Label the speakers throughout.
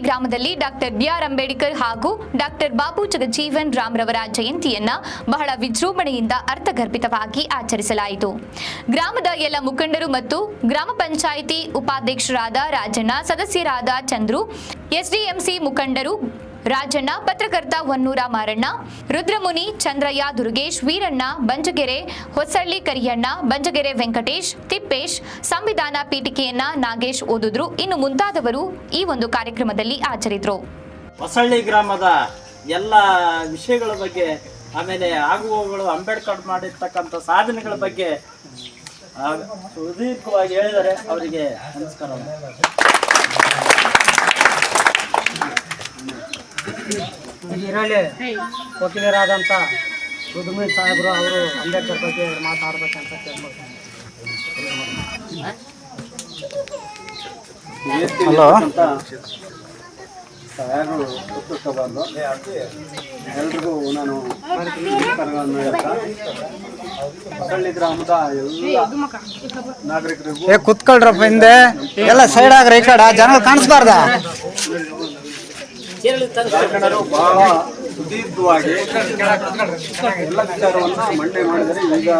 Speaker 1: ಗ್ರಾಮದಲ್ಲಿ doctor B R Ambedkar ಹಾಗೂ doctor Babu Jagjivan ರಾಮ್ರವರ ಜಯಂತಿಯನ್ನ ಬಹಳ ವಿಜೃಂಭಣೆಯಿಂದ ಅರ್ಥಗರ್ಭಿತವಾಗಿ ಆಚರಿಸಲಾಯಿತು. ಗ್ರಾಮದ ಎಲ್ಲ ಮುಖಂಡರು ಮತ್ತು ಗ್ರಾಮ ಪಂಚಾಯಿತಿ ಉಪಾಧ್ಯಕ್ಷರಾದ ರಾಜಣ್ಣ, ಸದಸ್ಯರಾದ ಚಂದ್ರು, ಎಸ್ಡಿಎಂಸಿ ಮುಖಂಡರು ರಾಜಣ್ಣ, ಪತ್ರಕರ್ತ ಹೊನ್ನೂರ ಮಾರಣ್ಣ, ರುದ್ರಮುನಿ, ಚಂದ್ರಯ್ಯ, ದುರ್ಗೇಶ್, ವೀರಣ್ಣ, ಬಂಜಗೆರೆ, ಹೊಸಳ್ಳಿ ಕರಿಯಣ್ಣ, ಬಂಜಗೆರೆ ವೆಂಕಟೇಶ್, ತಿಪ್ಪೇಶ್, ಸಂವಿಧಾನ ಪೀಠಿಕೆಯನ್ನ ನಾಗೇಶ್ ಓದಿದ್ರು. ಇನ್ನು ಮುಂತಾದವರು ಈ ಒಂದು ಕಾರ್ಯಕ್ರಮದಲ್ಲಿ ಆಚರಿದ್ರು
Speaker 2: ಹೊಸಳ್ಳಿ ಗ್ರಾಮದ ಎಲ್ಲ ವಿಷಯಗಳ ಬಗ್ಗೆ, ಆಮೇಲೆ ಆಗುವವುಗಳು ಅಂಬೇಡ್ಕರ್ ಮಾಡಿರ್ತಕ್ಕಂಥ ಸಾಧನೆಗಳ ಬಗ್ಗೆ ಸುದೀರ್ಘವಾಗಿ ಹೇಳಿದರೆ ಅವರಿಗೆ ನಮಸ್ಕಾರ.
Speaker 3: ಇದರಲ್ಲಿ ವಕೀಲರಾದಂಥ ರುದ್ಮಿ ಸಾಹೇಬರು ಅವರು ಅಂಬೇಡ್ಕರ್ ಬಗ್ಗೆ ಮಾತಾಡ್ಬೇಕಂತ ಕೇಳ್ಕೊಳ್ತೀನಿ
Speaker 4: ಹಲೋ.
Speaker 5: ಯಾರು ಎಲ್ರಿಗೂ ನಾನು ನಮಸ್ಕಾರಗಳನ್ನು ಹೇಳ್ತಾ ಹೊಸಳ್ಳಿ ಗ್ರಾಮದ ಎಲ್ಲ ನಾಗರಿಕರಿಗೂ
Speaker 4: ಕುತ್ಕೊಳ್ರಪ್ಪ ಹಿಂದೆ. ಎಲ್ಲ ಸೈಡ್ ಆಗ್ರಿ ಈ ಕಡೆ ಜನ ಕಾಣಿಸ್ಬಾರ್ದ?
Speaker 5: ಬಹಳ ಸುದೀರ್ಘವಾಗಿ ಎಲ್ಲ ವಿಚಾರವನ್ನು ಮಂಡನೆ ಮಾಡಿದರೆ ಈಗ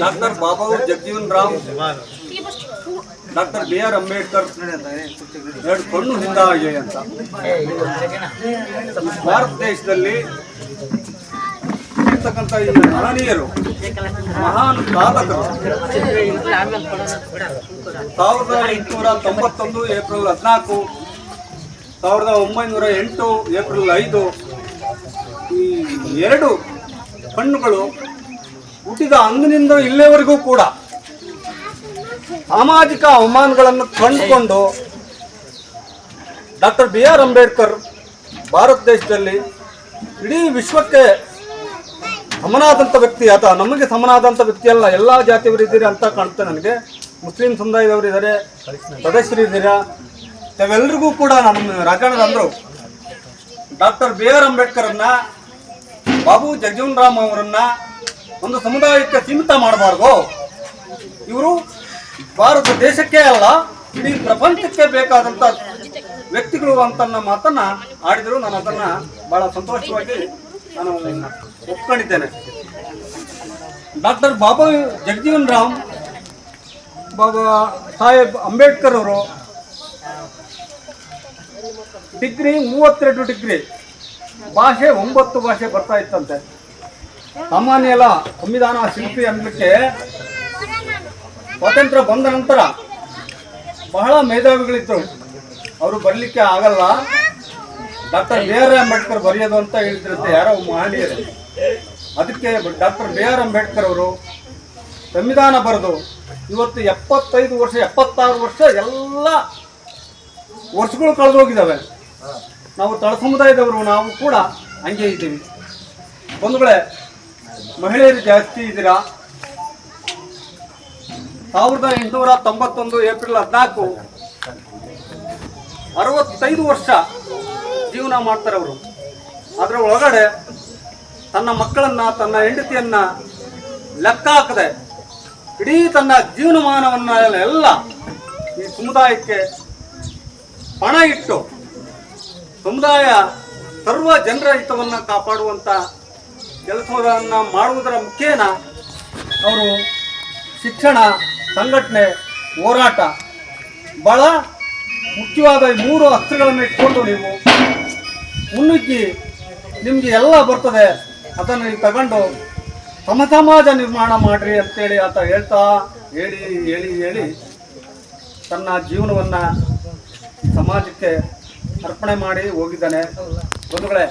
Speaker 5: doctor Baba Jagjivan Ram, doctor B R Ambedkar ಎರಡು ಕಣ್ಣು ಹಿಂದಾಗೆ ಅಂತ. ಭಾರತ ದೇಶದಲ್ಲಿ ಇರ್ತಕ್ಕಂಥ ಈ ಮಹಾನ್ ಸಾಧಕರು. ಸಾವಿರದ ಎಂಟುನೂರ ತೊಂಬತ್ತೊಂದು ಏಪ್ರಿಲ್ ಹದಿನಾಲ್ಕು, ಸಾವಿರದ ಒಂಬೈನೂರ ಎಂಟು ಏಪ್ರಿಲ್ ಐದು, ಈ ಎರಡು ಕಣ್ಣುಗಳು ಹುಟ್ಟಿದ ಅಂದಿನಿಂದ ಇಲ್ಲಿಯವರೆಗೂ ಕೂಡ ಸಾಮಾಜಿಕ ಅವಮಾನಗಳನ್ನು ಕಂಡುಕೊಂಡು doctor B R Ambedkar Bharat ದೇಶದಲ್ಲಿ ಇಡೀ ವಿಶ್ವಕ್ಕೆ ಸಮನಾದಂಥ ವ್ಯಕ್ತಿ, ಆತ ನಮಗೆ ಸಮನಾದಂಥ ವ್ಯಕ್ತಿ ಅಲ್ಲ, ಎಲ್ಲ ಜಾತಿಯವರು ಇದ್ದೀರಿ ಅಂತ ಕಾಣುತ್ತೆ ನನಗೆ. ಮುಸ್ಲಿಂ ಸಮುದಾಯದವರು ಇದ್ದಾರೆ, ಸದಸ್ಯರು ಇದ್ದೀರಾ? ತಾವೆಲ್ಲರಿಗೂ ಕೂಡ ನಮ್ಮ ರಾಜಣದ ಅಂದರು ಡಾಕ್ಟರ್ ಬಿ ಆರ್ ಅಂಬೇಡ್ಕರನ್ನ, ಬಾಬು ಜಗಜೀವನ್ ರಾಮ್ ಅವರನ್ನ ಒಂದು ಸಮುದಾಯಕ್ಕೆ ಸೀಮಿತ ಮಾಡಬಾರ್ದು. ಇವರು ಭಾರತ ದೇಶಕ್ಕೆ ಅಲ್ಲ, ಇಡೀ ಪ್ರಪಂಚಕ್ಕೆ ಬೇಕಾದಂಥ ವ್ಯಕ್ತಿಗಳು ಅಂತ ಮಾತನ್ನ ಆಡಿದರು. ನಾನು ಅದನ್ನ ಬಹಳ ಸಂತೋಷವಾಗಿ ನಾನು ಒಪ್ಕೊಂಡಿದ್ದೇನೆ ಡಾಕ್ಟರ್ ಬಾಬಾ ಜಗಜೀವನ್ ರಾಮ್ ಬಾಬಾ ಸಾಹೇಬ್ ಅಂಬೇಡ್ಕರ್ ಅವರು ಡಿಗ್ರಿ, ಮೂವತ್ತೆರಡು ಡಿಗ್ರಿ, ಭಾಷೆ ಒಂಬತ್ತು ಭಾಷೆ ಬರ್ತಾ ಇತ್ತಂತೆ. ಸಾಮಾನ್ಯ ಎಲ್ಲ ಸಂವಿಧಾನ ಶಿಲ್ಪಿ ಅಂದ್ಬಿಟ್ಟು ಸ್ವಾತಂತ್ರ್ಯ ಬಂದ ನಂತರ ಬಹಳ ಮೇಧಾವಿಗಳಿದ್ರು. ಅವರು ಬರಲಿಕ್ಕೆ ಆಗಲ್ಲ. ಡಾಕ್ಟರ್ ಬಿ ಆರ್ ಅಂಬೇಡ್ಕರ್ ಬರೆಯೋದು ಅಂತ ಹೇಳ್ತಿರುತ್ತೆ ಯಾರೋ ಮಹನೀಯರು. ಅದಕ್ಕೆ ಡಾಕ್ಟರ್ ಬಿ ಆರ್ ಅಂಬೇಡ್ಕರ್ ಅವರು ಸಂವಿಧಾನ ಬರೆದು ಇವತ್ತು ಎಪ್ಪತ್ತೈದು ವರ್ಷ, ಎಪ್ಪತ್ತಾರು ವರ್ಷ ಎಲ್ಲ ವರ್ಷಗಳು ಕಳೆದೋಗಿದ್ದಾವೆ ನಾವು ತಳ ಸಮುದಾಯದವರು, ನಾವು ಕೂಡ ಹಂಗೆ ಇದ್ದೀವಿ. ಬಂಧುಗಳೇ, ಮಹಿಳೆಯರು ಜಾಸ್ತಿ ಇದ್ದೀರಾ? ಸಾವಿರದ ಎಂಟುನೂರ ತೊಂಬತ್ತೊಂದು ಏಪ್ರಿಲ್ ಹದಿನಾಲ್ಕು, ಅರವತ್ತೈದು ವರ್ಷ ಜೀವನ ಮಾಡ್ತಾರೆ ಅವರು ಅದರ ಒಳಗಡೆ ತನ್ನ ಮಕ್ಕಳನ್ನ, ತನ್ನ ಹೆಂಡತಿಯನ್ನ ಲೆಕ್ಕ ಹಾಕದೆ, ಇಡೀ ತನ್ನ ಜೀವನಮಾನವನ್ನ ಎಲ್ಲ ಈ ಸಮುದಾಯಕ್ಕೆ ಪಣ ಇಟ್ಟು ಸಮುದಾಯ ಸರ್ವ ಜನರ ಹಿತವನ್ನು ಕಾಪಾಡುವಂಥ ಕೆಲಸವನ್ನು ಮಾಡುವುದರ ಮುಖೇನ ಅವರು ಶಿಕ್ಷಣ, ಸಂಘಟನೆ, ಹೋರಾಟ ಬಹಳ ಮುಖ್ಯವಾದ ಮೂರು ಅಸ್ತ್ರಗಳನ್ನು ಇಟ್ಕೊಂಡು ನೀವು ಮುನ್ನುಗ್ಗಿ ನಿಮಗೆ ಎಲ್ಲ ಬರ್ತದೆ. ಅದನ್ನು ನೀವು ತಗೊಂಡು ತಮ್ಮ ಸಮಾಜ ನಿರ್ಮಾಣ ಮಾಡ್ರಿ ಅಂತೇಳಿ ಆತ ಹೇಳ್ತಾ ಹೇಳಿ ಹೇಳಿ ಹೇಳಿ ತನ್ನ ಜೀವನವನ್ನು ಸಮಾಜಕ್ಕೆ ಅರ್ಪಣೆ ಮಾಡಿ ಹೋಗಿದ್ದಾನೆ. ಬಂಧುಗಳೇ,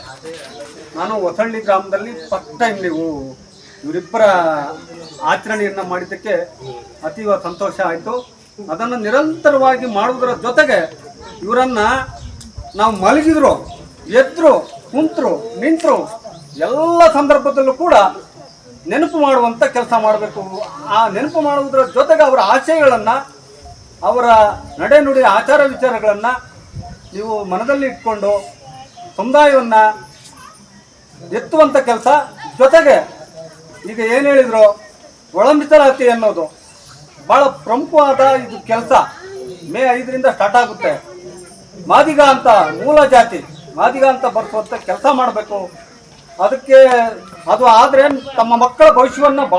Speaker 5: ನಾನು ಹೊಸಳ್ಳಿ ಗ್ರಾಮದಲ್ಲಿ ಫಸ್ಟ್ ಟೈಮ್ ನೀವು ಇವರಿಬ್ಬರ ಆಚರಣೆಯನ್ನು ಮಾಡಿದ್ದಕ್ಕೆ ಅತೀವ ಸಂತೋಷ ಆಯಿತು. ಅದನ್ನು ನಿರಂತರವಾಗಿ ಮಾಡುವುದರ ಜೊತೆಗೆ ಇವರನ್ನ ನಾವು ಮಲಗಿದ್ರು, ಎದ್ರು, ಕುಂತರು, ನಿಂತರು ಎಲ್ಲ ಸಂದರ್ಭದಲ್ಲೂ ಕೂಡ ನೆನಪು ಮಾಡುವಂಥ ಕೆಲಸ ಮಾಡಬೇಕು. ಆ ನೆನಪು ಮಾಡುವುದರ ಜೊತೆಗೆ ಅವರ ಆಶಯಗಳನ್ನು, ಅವರ ನಡೆ ನುಡಿ ಆಚಾರ ವಿಚಾರಗಳನ್ನು ನೀವು ಮನದಲ್ಲಿ ಇಟ್ಕೊಂಡು ಸಮುದಾಯವನ್ನು ಎತ್ತುವಂಥ ಕೆಲಸ ಜೊತೆಗೆ ಈಗ ಏನು ಹೇಳಿದ್ರು, ಒಳಂಬಿತರಾತಿ ಅನ್ನೋದು ಭಾಳ ಪ್ರಮುಖವಾದ ಇದು ಕೆಲಸ. ಮೇ ಐದರಿಂದ ಸ್ಟಾರ್ಟ್ ಆಗುತ್ತೆ. ಮಾದಿಗ ಅಂತ ಮೂಲ ಜಾತಿ, ಮಾದಿಗ ಅಂತ ಬರ್ಸುವಂಥ ಕೆಲಸ ಮಾಡಬೇಕು. ಅದಕ್ಕೆ ಅದು ಆದ್ರೆ ತಮ್ಮ ಮಕ್ಕಳ ಭವಿಷ್ಯವನ್ನ